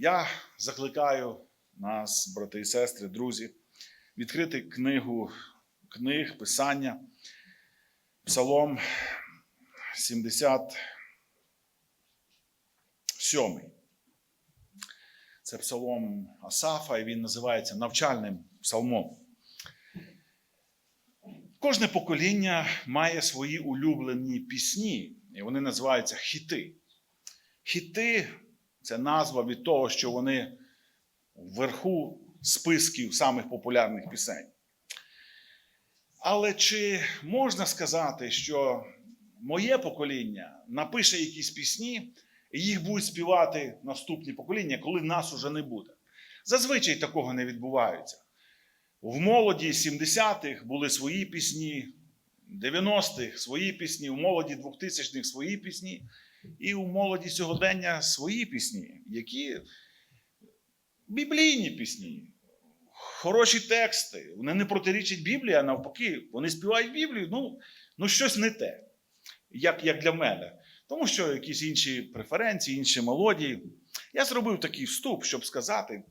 Я закликаю нас, брати і сестри, друзі, відкрити книгу книг, писання, Псалом 77. Це псалом Асафа, і він називається навчальним псалмом. Кожне покоління має свої улюблені пісні, і вони називаються хіти. Хіти це назва від того, що вони вверху списків самих популярних пісень. Але чи можна сказати, що моє покоління напише якісь пісні, і їх будуть співати наступні покоління, коли нас уже не буде? Зазвичай такого не відбувається. В молоді 70-х були свої пісні, 90-х свої пісні, в молоді 2000-х свої пісні, і у молоді сьогодення свої пісні, які біблійні пісні, хороші тексти. Вони не протирічать Біблії, а навпаки, вони співають Біблію, ну, ну щось не те, як, як для мене. Тому що якісь інші преференції, інші мелодії. Я зробив такий вступ, щоб сказати,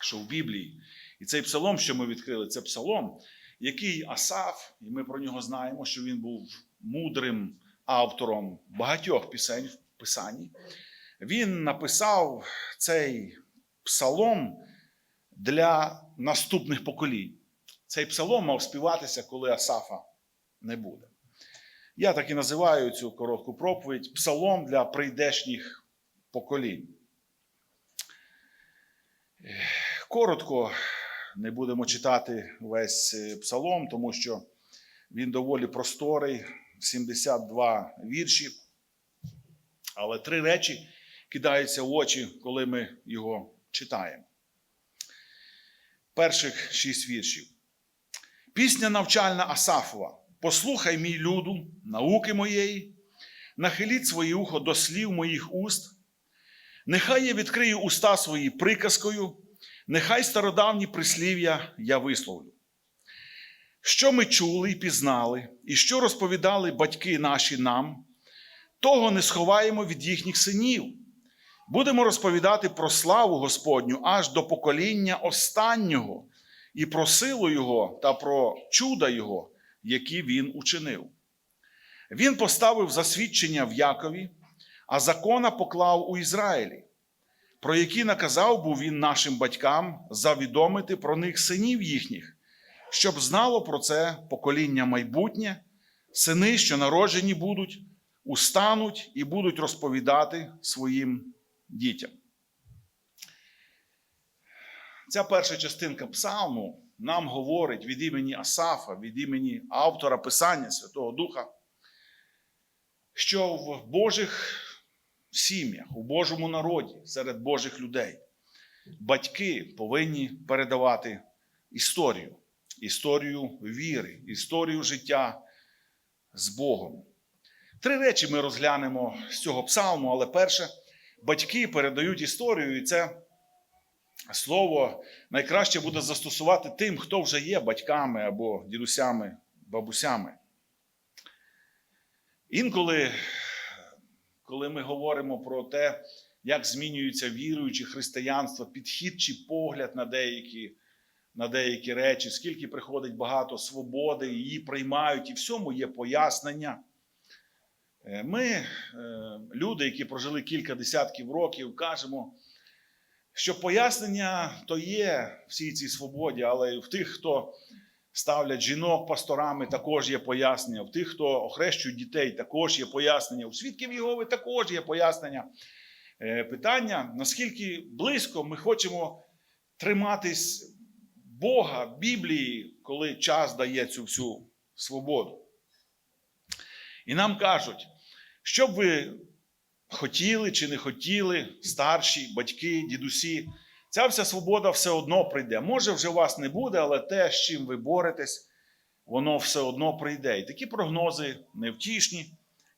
що в Біблії. І цей псалом, що ми відкрили, це псалом, який Асаф, і ми про нього знаємо, що він був мудрим автором багатьох пісень в Писанні. Він написав цей псалом для наступних поколінь. Цей псалом мав співатися, коли Асафа не буде. Я так і називаю цю коротку проповідь псалом для прийдешніх поколінь. Коротко не будемо читати весь е, псалом, тому що він доволі просторий, 72 вірші. Але три речі кидаються в очі, коли ми його читаємо. Перших шість віршів. Пісня навчальна Асафова. Послухай, мій люду, науки моєї, нахиліть своє ухо до слів моїх уст. Нехай я відкрию уста свої приказкою, нехай стародавні прислів'я я висловлю. Що ми чули і пізнали, і що розповідали батьки наші нам, того не сховаємо від їхніх синів. Будемо розповідати про славу Господню аж до покоління останнього, і про силу Його та про чуда Його, які Він учинив. Він поставив засвідчення в Якові, а закона поклав у Ізраїлі, про які наказав був він нашим батькам завідомити про них синів їхніх, щоб знало про це покоління майбутнє, сини, що народжені будуть, устануть і будуть розповідати своїм дітям. Ця перша частинка псалму нам говорить від імені Асафа, від імені автора Писання Святого Духа, що в Божих сім'ях, у Божому народі, серед Божих людей, батьки повинні передавати історію, історію віри, історію життя з Богом. Три речі ми розглянемо з цього псалму, але перше, батьки передають історію, і це слово найкраще буде застосувати тим, хто вже є батьками або дідусями, бабусями. Інколи, коли ми говоримо про те, як змінюється віруючі християнство, підхід чи погляд на деякі, на деякі речі, скільки приходить багато свободи, її приймають, і всьому є пояснення. Е, Ми, е, люди, які прожили кілька десятків років, кажемо, що пояснення то є всій цій свободі, але в тих, хто ставлять жінок пасторами, також є пояснення. В тих, хто охрещують дітей, також є пояснення. У свідків Єгови також є пояснення. Е, Питання, наскільки близько ми хочемо триматись Бога, Біблії, коли час дає цю всю свободу. І нам кажуть, що б ви хотіли чи не хотіли, старші, батьки, дідусі, ця вся свобода все одно прийде. Може, вже вас не буде, але те, з чим ви боретесь, воно все одно прийде. І такі прогнози невтішні.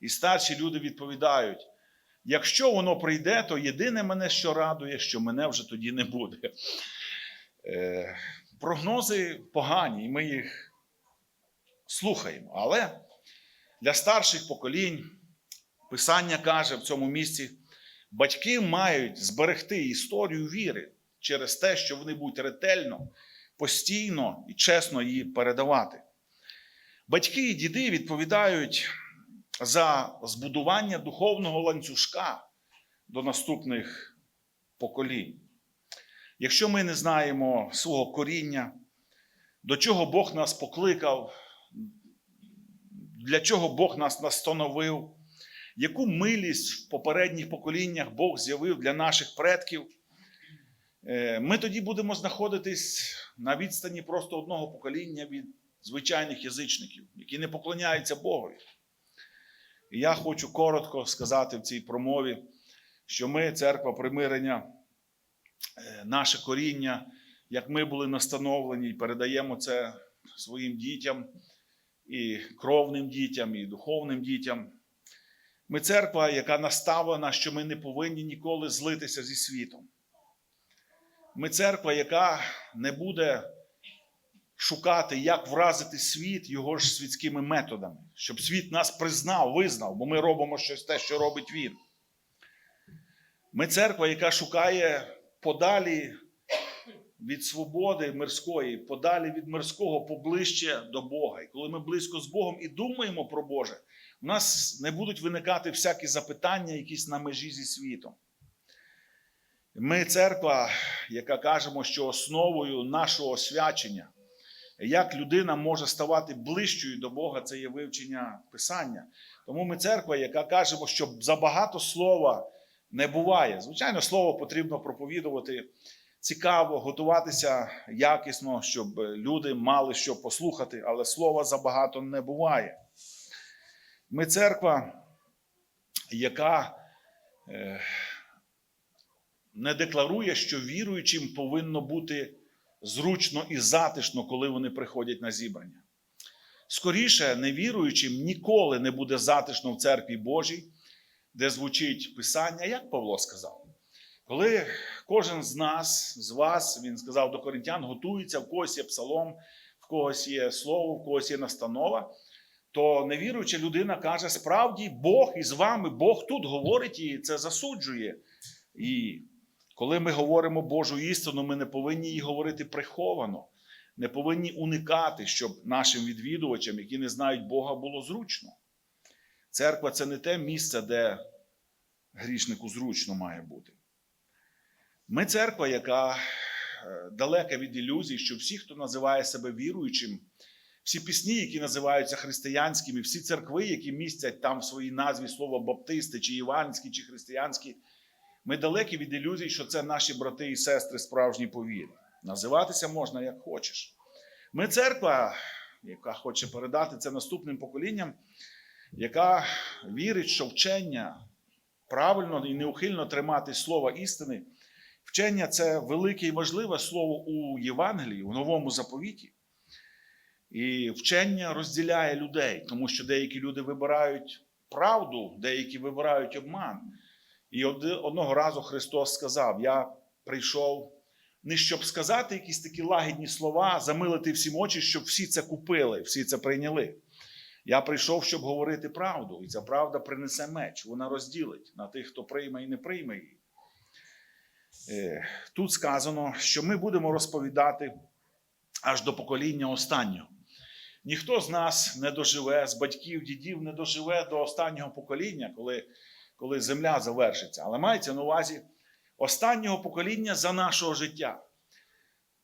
І старші люди відповідають: якщо воно прийде, то єдине мене, що радує, що мене вже тоді не буде. Прогнози погані, і ми їх слухаємо. Але для старших поколінь Писання каже в цьому місці: Батьки мають зберегти історію віри через те, що вони будуть ретельно, постійно і чесно її передавати. Батьки і діди відповідають за збудування духовного ланцюжка до наступних поколінь. Якщо ми не знаємо свого коріння, до чого Бог нас покликав, для чого Бог нас настановив, яку милість в попередніх поколіннях Бог з'явив для наших предків, е, ми тоді будемо знаходитись на відстані просто одного покоління від звичайних язичників, які не поклоняються Богові. І я хочу коротко сказати в цій промові, що ми, церква примирення, наше коріння, як ми були настановлені і передаємо це своїм дітям, і кровним дітям, і духовним дітям. Ми церква, яка наставлена, що ми не повинні ніколи злитися зі світом. Ми церква, яка не буде шукати, як вразити світ його ж світськими методами, щоб світ нас признав, визнав, бо ми робимо щось те, що робить він. Ми церква, яка шукає подалі від свободи мирської, подалі від мирського, поближче до Бога. І коли ми близько з Богом і думаємо про Боже, у нас не будуть виникати всякі запитання, якісь на межі зі світом. Ми церква, яка кажемо, що основою нашого освячення, як людина може ставати ближчою до Бога, це є вивчення Писання. Тому ми церква, яка кажемо, що забагато слова не буває. Звичайно, слово потрібно проповідувати цікаво, готуватися якісно, щоб люди мали що послухати, але слова забагато не буває. Ми церква, яка е, не декларує, що віруючим повинно бути зручно і затишно, коли вони приходять на зібрання. Скоріше, невіруючим ніколи не буде затишно в церкві Божій, де звучить Писання, як Павло сказав. Коли кожен з нас, з вас, він сказав до коринтян, готується, в когось є псалом, в когось є слово, в когось є настанова, то невіруюча людина каже: справді Бог із вами, Бог тут говорить і це засуджує. І коли ми говоримо Божу істину, ми не повинні її говорити приховано, не повинні уникати, щоб нашим відвідувачам, які не знають Бога, було зручно. Церква це не те місце, де грішнику зручно має бути. Ми церква, яка е, далека від ілюзій, що всі, хто називає себе віруючим, всі пісні, які називаються християнськими, всі церкви, які містять там в своїй назві слово баптисти, чи іванські, чи християнські, ми далекі від ілюзій, що це наші брати і сестри справжні по вірі. Називатися можна як хочеш. Ми церква, яка хоче передати це наступним поколінням, яка вірить, що вчення правильно і неухильно тримати слова істини. Вчення це велике і важливе слово у Євангелії, у новому заповіті. І вчення розділяє людей, тому що деякі люди вибирають правду, деякі вибирають обман. І одного разу Христос сказав: Я прийшов не щоб сказати якісь такі лагідні слова, замилити всім очі, щоб всі це купили, всі це прийняли. Я прийшов, щоб говорити правду, і ця правда принесе меч. Вона розділить на тих, хто прийме і не прийме її. Е, Тут сказано, що ми будемо розповідати аж до покоління останнього. Ніхто з нас не доживе, з батьків, дідів не доживе до останнього покоління, коли, коли земля завершиться. Але мається на увазі останнього покоління за нашого життя.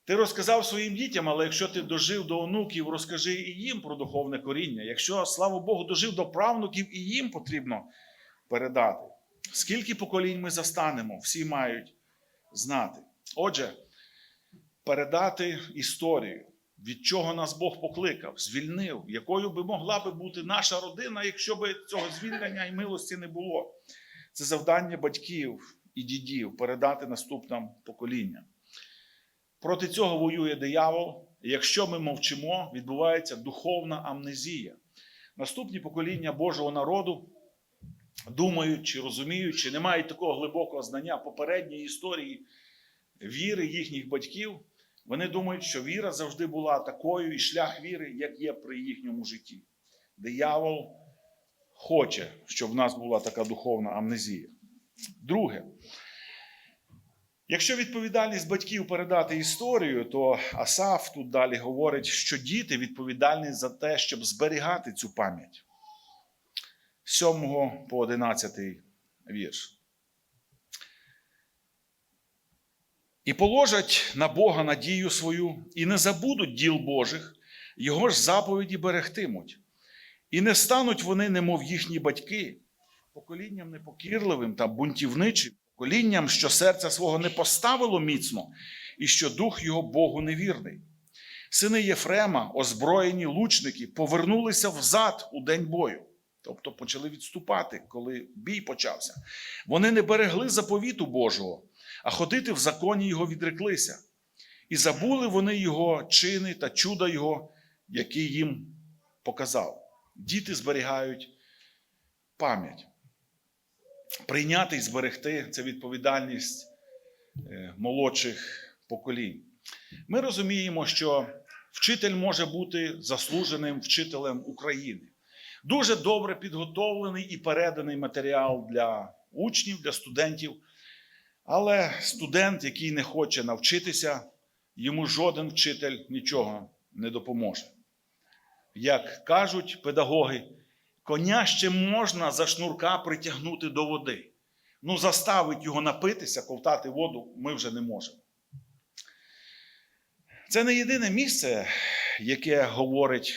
Ти розказав своїм дітям, але якщо ти дожив до онуків, розкажи і їм про духовне коріння. Якщо, слава Богу, дожив до правнуків, і їм потрібно передати. Скільки поколінь ми застанемо, всі мають знати. Отже, передати історію, від чого нас Бог покликав, звільнив, якою би могла би бути наша родина, якщо б цього звільнення і милості не було. Це завдання батьків і дідів передати наступним поколінням. Проти цього воює диявол. І якщо ми мовчимо, відбувається духовна амнезія. Наступні покоління Божого народу думають чи розуміють, чи не мають такого глибокого знання попередньої історії віри їхніх батьків. Вони думають, що віра завжди була такою, і шлях віри, як є при їхньому житті. Диявол хоче, щоб в нас була така духовна амнезія. Друге. Якщо відповідальність батьків передати історію, то Асаф тут далі говорить, що діти відповідальні за те, щоб зберігати цю пам'ять. 7 по 11 вірш. І положать на Бога надію свою, і не забудуть діл Божих, його ж заповіді берегтимуть. І не стануть вони, немов їхні батьки, поколінням непокірливим та бунтівничим, поколінням, що серця свого не поставило міцно, і що дух його Богу невірний. Сини Єфрема, озброєні лучники, повернулися взад у день бою, тобто почали відступати, коли бій почався. Вони не берегли заповіту Божого, а ходити в законі його відреклися. І забули вони його чини та чуда його, які їм показав. Діти зберігають пам'ять. Прийняти і зберегти це відповідальність е, молодших поколінь. Ми розуміємо, що вчитель може бути заслуженим вчителем України. Дуже добре підготовлений і переданий матеріал для учнів, для студентів. Але студент, який не хоче навчитися, йому жоден вчитель нічого не допоможе. Як кажуть педагоги, коня ще можна за шнурка притягнути до води. Ну, заставить його напитися, ковтати воду ми вже не можемо. Це не єдине місце, яке говорить,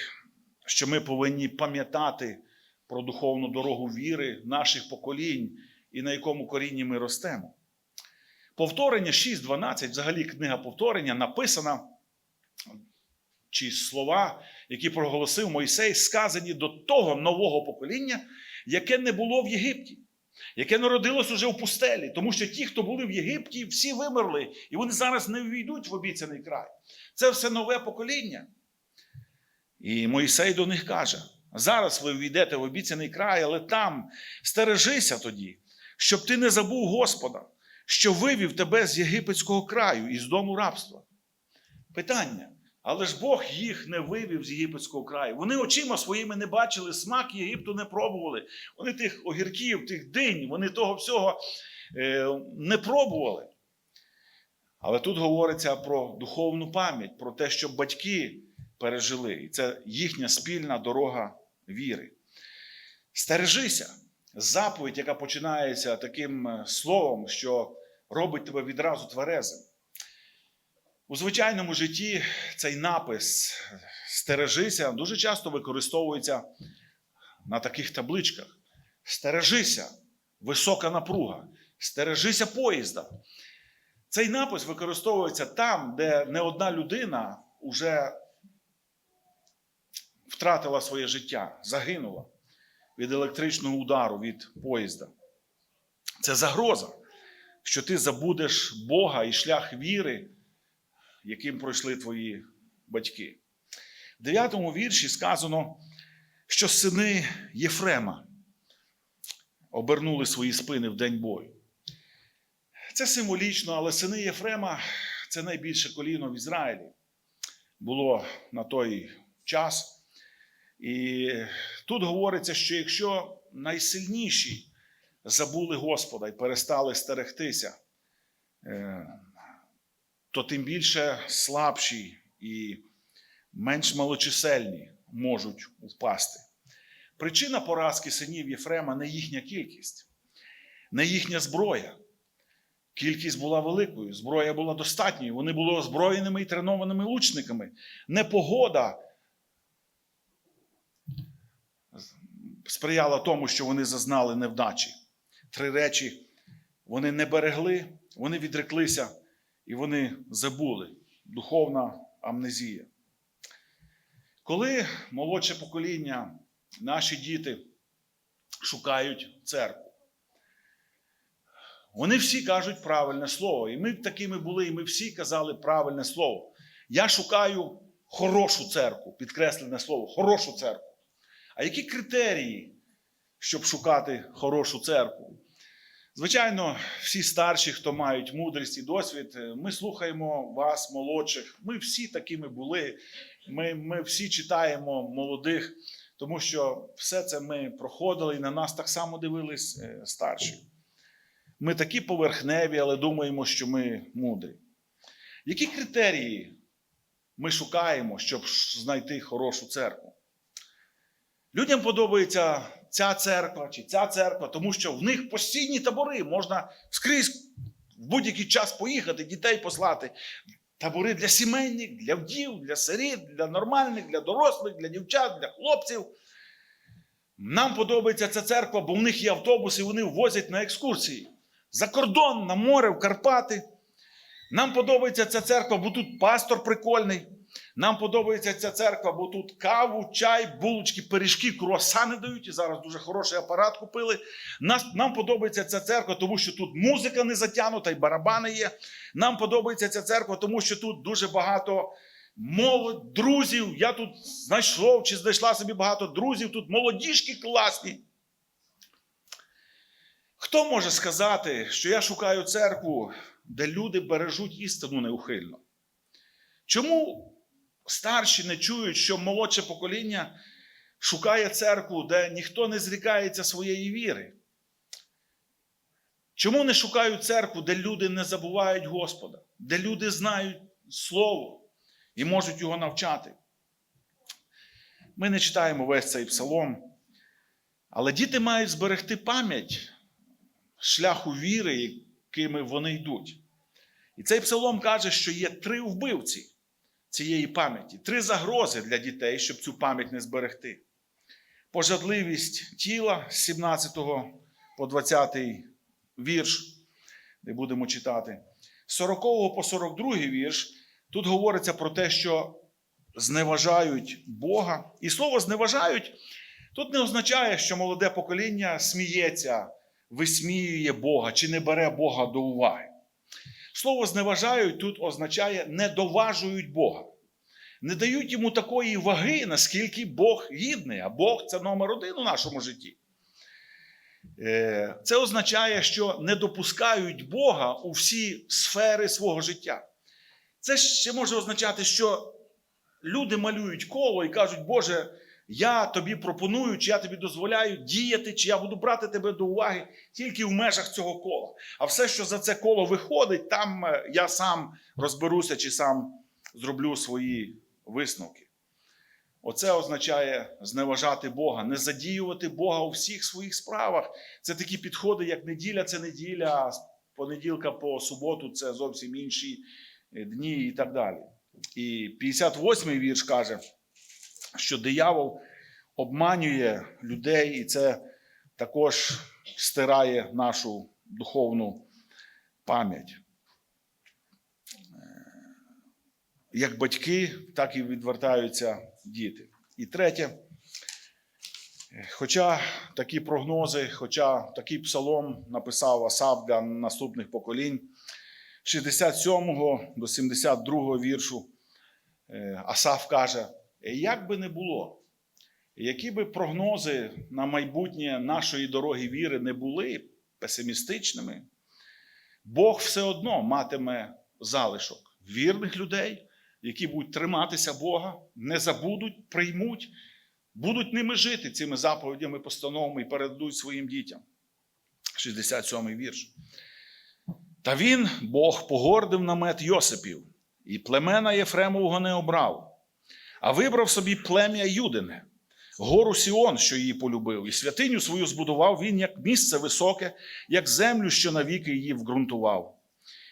що ми повинні пам'ятати про духовну дорогу віри наших поколінь і на якому корінні ми ростемо. Повторення 6.12, взагалі книга повторення, написана, чи слова, які проголосив Мойсей, сказані до того нового покоління, яке не було в Єгипті, яке народилось уже в пустелі. Тому що ті, хто були в Єгипті, всі вимерли, і вони зараз не ввійдуть в обіцяний край. Це все нове покоління. І Мойсей до них каже: зараз ви війдете в обіцяний край, але там стережися тоді, щоб ти не забув Господа що вивів тебе з єгипетського краю із дому рабства. Питання. Але ж Бог їх не вивів з єгипетського краю. Вони очима своїми не бачили, смак Єгипту не пробували. Вони тих огірків, тих динь, вони того всього е, не пробували. Але тут говориться про духовну пам'ять, про те, що батьки пережили. І це їхня спільна дорога віри. Стережися заповідь, яка починається таким е, словом, що робить тебе відразу тверезим. У звичайному житті цей напис стережися дуже часто використовується на таких табличках. Стережися, висока напруга, стережися поїзда. Цей напис використовується там, де не одна людина вже втратила своє життя, загинула від електричного удару від поїзда. Це загроза, що ти забудеш Бога і шлях віри, яким пройшли твої батьки. В 9 вірші сказано, що сини Єфрема обернули свої спини в день бою. Це символічно, але сини Єфрема це найбільше коліно в Ізраїлі. Було на той час. І тут говориться, що якщо найсильніші забули Господа і перестали стерегтися, е, то тим більше слабші і менш малочисельні можуть впасти. Причина поразки синів Єфрема не їхня кількість, не їхня зброя. Кількість була великою, зброя була достатньою. Вони були озброєними і тренованими лучниками. Непогода сприяла тому, що вони зазнали невдачі. Три речі вони не берегли, вони відреклися і вони забули. Духовна амнезія. Коли молодше покоління, наші діти шукають церкву, вони всі кажуть правильне слово. І ми такими були, і ми всі казали правильне слово. Я шукаю хорошу церкву, підкреслене слово, хорошу церкву. А які критерії, щоб шукати хорошу церкву? Звичайно, всі старші, хто мають мудрість і досвід, ми слухаємо вас, молодших. Ми всі такими були. Ми, ми всі читаємо молодих, тому що все це ми проходили і на нас так само дивились старші. Ми такі поверхневі, але думаємо, що ми мудрі. Які критерії ми шукаємо, щоб знайти хорошу церкву? Людям подобається ця церква чи ця церква, тому що в них постійні табори, можна скрізь в будь-який час поїхати, дітей послати. Табори для сімейних, для вдів, для сиріт, для нормальних, для дорослих, для дівчат, для хлопців. Нам подобається ця церква, бо в них є автобуси, вони возять на екскурсії. За кордон, на море, в Карпати. Нам подобається ця церква, бо тут пастор прикольний. Нам подобається ця церква, бо тут каву, чай, булочки, пиріжки, круасани дають. І зараз дуже хороший апарат купили. Нас, нам подобається ця церква, тому що тут музика не затягнута, і барабани є. Нам подобається ця церква, тому що тут дуже багато молодь, друзів. Я тут знайшов чи знайшла собі багато друзів. Тут молодіжки класні. Хто може сказати, що я шукаю церкву, де люди бережуть істину неухильно? Чому старші не чують, що молодше покоління шукає церкву, де ніхто не зрікається своєї віри? Чому не шукають церкву, де люди не забувають Господа, де люди знають Слово і можуть його навчати? Ми не читаємо весь цей псалом, але діти мають зберегти пам'ять шляху віри, якими вони йдуть. І цей псалом каже, що є три вбивці цієї пам'яті, три загрози для дітей, щоб цю пам'ять не зберегти. Пожадливість тіла з 17 по 20 вірш, де будемо читати. З 40 по 42 вірш тут говориться про те, що зневажають Бога. І слово зневажають тут не означає, що молоде покоління сміється, висміює Бога чи не бере Бога до уваги. Слово зневажають тут означає недоважують Бога. Не дають йому такої ваги, наскільки Бог гідний, а Бог це номер один у нашому житті. Е, Це означає, що не допускають Бога у всі сфери свого життя. Це ще може означати, що люди малюють коло і кажуть, Боже, я тобі пропоную, чи я тобі дозволяю діяти, чи я буду брати тебе до уваги тільки в межах цього кола. А все, що за це коло виходить, там е, я сам розберуся, чи сам зроблю свої висновки. Оце означає зневажати Бога, не задіювати Бога у всіх своїх справах. Це такі підходи, як неділя це неділя, а понеділка по суботу це зовсім інші е, дні і так далі. І 58-й вірш каже, що диявол обманює людей, і це також стирає нашу духовну пам'ять. Як батьки, так і відвертаються діти. І третє, хоча такі прогнози, хоча такий псалом написав Асав для наступних поколінь, з 67 до 72 віршу е, Асав каже: як би не було, які би прогнози на майбутнє нашої дороги віри не були песимістичними, Бог все одно матиме залишок вірних людей які будуть триматися Бога, не забудуть, приймуть, будуть ними жити цими заповідями, постановами і передадуть своїм дітям. 67-й вірш. Та він, Бог, погордив намет Йосипів, і племена Єфремового не обрав, а вибрав собі плем'я Юдине, гору Сіон, що її полюбив, і святиню свою збудував він як місце високе, як землю, що навіки її вґрунтував.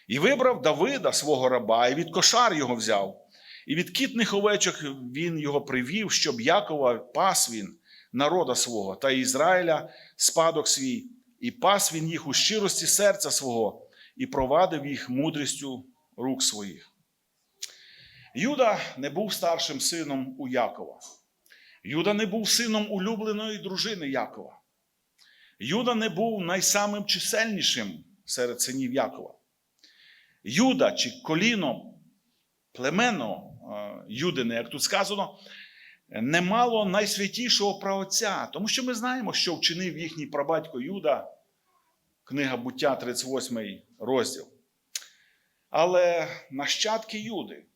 І вибрав Давида, свого раба, і від кошар його взяв. І від кітних овечок він його привів, щоб Якова пас він народа свого та Ізраїля спадок свій, і пас він їх у щирості серця свого, і провадив їх мудрістю рук своїх. Юда не був старшим сином у Якова. Юда не був сином улюбленої дружини Якова. Юда не був найсамим чисельнішим серед синів Якова. Юда чи коліно племено Юдини, як тут сказано, не мало найсвятішого праотця, тому що ми знаємо, що вчинив їхній прабатько Юда, книга буття, 38 розділ. Але нащадки Юди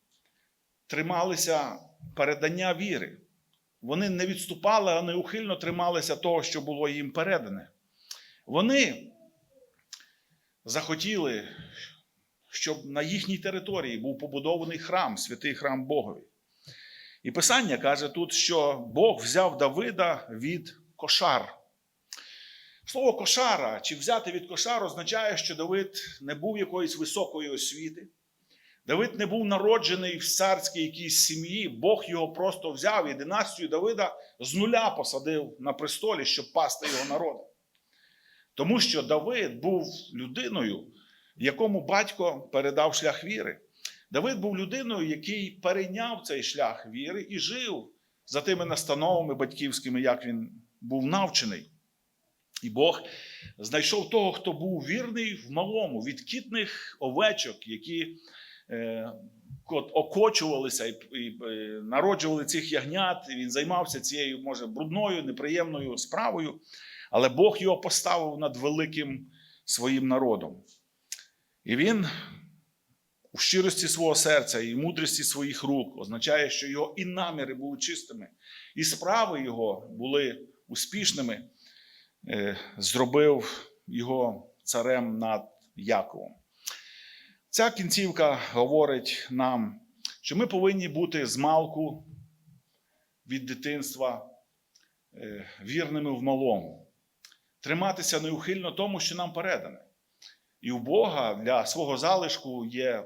трималися передання віри. Вони не відступали, а неухильно трималися того, що було їм передане. Вони захотіли, щоб на їхній території був побудований храм, святий храм Богові. І Писання каже тут, що Бог взяв Давида від кошар. Слово кошара чи взяти від кошар означає, що Давид не був якоїсь високої освіти. Давид не був народжений в царській якійсь сім'ї. Бог його просто взяв і династію Давида з нуля посадив на престолі, щоб пасти його народу. Тому що Давид був людиною, якому батько передав шлях віри. Давид був людиною, який перейняв цей шлях віри і жив за тими настановами батьківськими, як він був навчений. І Бог знайшов того, хто був вірний в малому, від кітних овечок, які окочувалися і, і е, народжували цих ягнят. Він займався цією, може, брудною, неприємною справою, але Бог його поставив над великим своїм народом. І він у щирості свого серця і мудрості своїх рук означає, що його і наміри були чистими, і справи його були успішними, е, зробив його царем над Яковом. Ця кінцівка говорить нам, що ми повинні бути з малку від дитинства е, вірними в малому, триматися неухильно тому, що нам передане. І у Бога для свого залишку є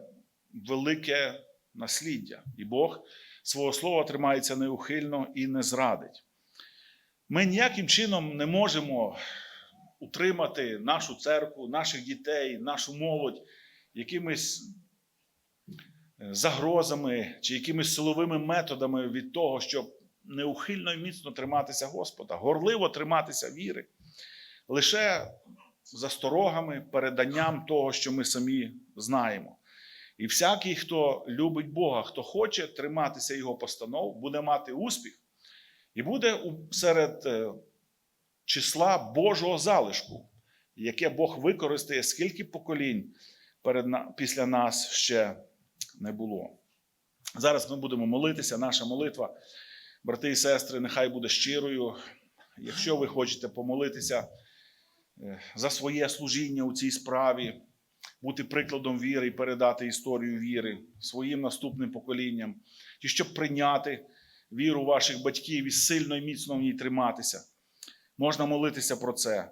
велике насліддя, і Бог свого слова тримається неухильно і не зрадить. Ми ніяким чином не можемо утримати нашу церкву, наших дітей, нашу молодь якимись е, загрозами чи якимись силовими методами від того, щоб неухильно і міцно триматися Господа, горливо триматися віри, лише засторогами, переданням того, що ми самі знаємо. І всякий, хто любить Бога, хто хоче триматися Його постанов, буде мати успіх і буде серед е, числа Божого залишку, яке Бог використає, скільки поколінь перед, після нас ще не було. Зараз ми будемо молитися. Наша молитва, брати і сестри, нехай буде щирою. Якщо ви хочете помолитися е, за своє служіння у цій справі, бути прикладом віри і передати історію віри своїм наступним поколінням, і щоб прийняти віру ваших батьків і сильно і міцно в ній триматися. Можна молитися про це.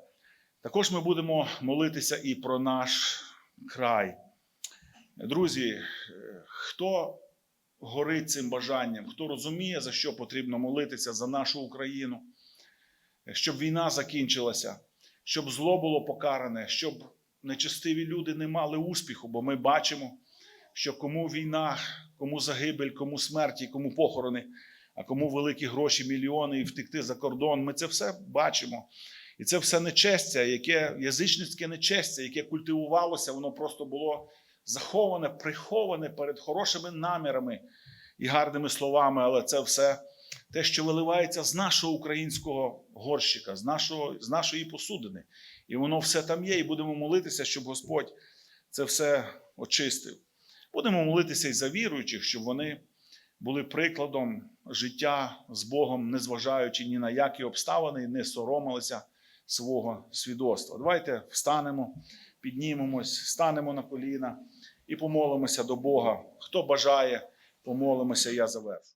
Також ми будемо молитися і про наш край. Друзі, е, хто горить цим бажанням, хто розуміє, за що потрібно молитися за нашу Україну, щоб війна закінчилася, щоб зло було покаране, щоб нечестиві люди не мали успіху, бо ми бачимо, що кому війна, кому загибель, кому смерті, кому похорони, а кому великі гроші, мільйони і втекти за кордон. Ми це все бачимо. І це все нечестя, яке язичницьке нечестя, яке культивувалося, воно просто було заховане, приховане перед хорошими намірами і гарними словами, але це все те, що виливається з нашого українського горщика, з, нашого, з нашої посудини. І воно все там є, і будемо молитися, щоб Господь це все очистив. Будемо молитися і за віруючих, щоб вони були прикладом життя з Богом, незважаючи ні на які обставини, не соромилися свого свідоцтва. Давайте встанемо, піднімемось, станемо на коліна і помолимося до Бога. Хто бажає, помолимося, я завершу.